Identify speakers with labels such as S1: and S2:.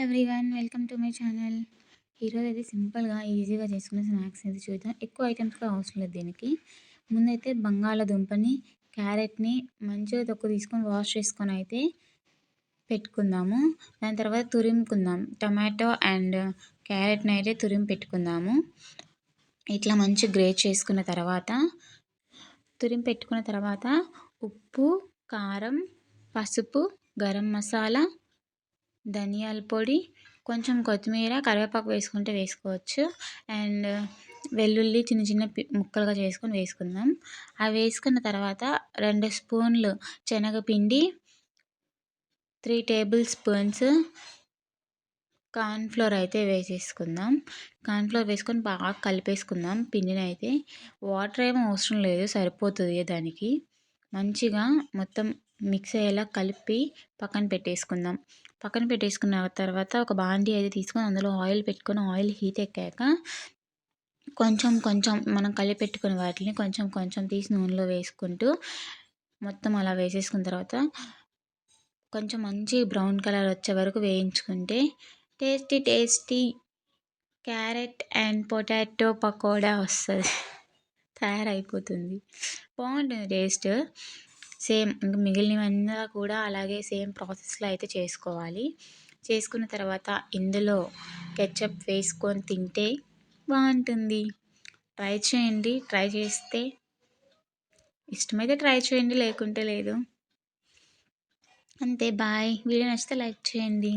S1: Everyone welcome to my channel ఈరోజు అయితే సింపుల్గా ఈజీగా చేసుకునే స్నాక్స్ అయితే చూద్దాం. ఎక్కువ ఐటమ్స్ కూడా అవసరం లేదు దీనికి. ముందైతే బంగాళాదుంపని క్యారెట్ని మంచిగా తొక్కు తీసుకొని వాష్ చేసుకొని అయితే పెట్టుకుందాము. దాని తర్వాత తురుముకుందాం. టమాటో అండ్ క్యారెట్ని అయితే తురిమి పెట్టుకుందాము. ఇట్లా మంచి గ్రేట్ చేసుకున్న తర్వాత తురిమి పెట్టుకున్న తర్వాత ఉప్పు కారం పసుపు గరం మసాలా ధనియాల పొడి కొంచెం కొత్తిమీర కరివేపాకు వేసుకుంటే వేసుకోవచ్చు. అండ్ వెల్లుల్లి చిన్న చిన్న ముక్కలుగా చేసుకొని వేసుకుందాం. అవి వేసుకున్న తర్వాత రెండు స్పూన్లు శనగపిండి త్రీ టేబుల్ స్పూన్స్ కార్న్ఫ్లోర్ అయితే వేసేసుకుందాం. కార్న్ఫ్లోర్ వేసుకొని బాగా కలిపేసుకుందాం పిండిని అయితే. వాటర్ ఏమో అవసరం లేదు సరిపోతుంది దానికి. మంచిగా మొత్తం మిక్స్ అయ్యేలా కలిపి పక్కన పెట్టేసుకుందాం. పక్కన పెట్టేసుకున్న తర్వాత ఒక బాండీ అయితే తీసుకొని అందులో ఆయిల్ పెట్టుకొని ఆయిల్ హీట్ ఎక్కాక కొంచెం కొంచెం మనం కలిపి వాటిని కొంచెం కొంచెం తీసి నూనెలో వేసుకుంటూ మొత్తం అలా వేసేసుకున్న తర్వాత కొంచెం మంచి బ్రౌన్ కలర్ వచ్చే వరకు వేయించుకుంటే tasty tasty carrot and potato pakoda వస్తుంది. తయారైపోతుంది. బాగుంటుంది టేస్ట్. సేమ్ ఇంకా మిగిలినవన్నీ కూడా అలాగే సేమ్ ప్రాసెస్లో అయితే చేసుకోవాలి. చేసుకున్న తర్వాత ఇందులో కెచప్ వేసుకొని తింటే బాగుంటుంది. ట్రై చేయండి. ట్రై చేస్తే ఇష్టమైతే ట్రై చేయండి లేకుంటే లేదు. అంతే. బాయ్. వీడియో నచ్చితే లైక్ చేయండి.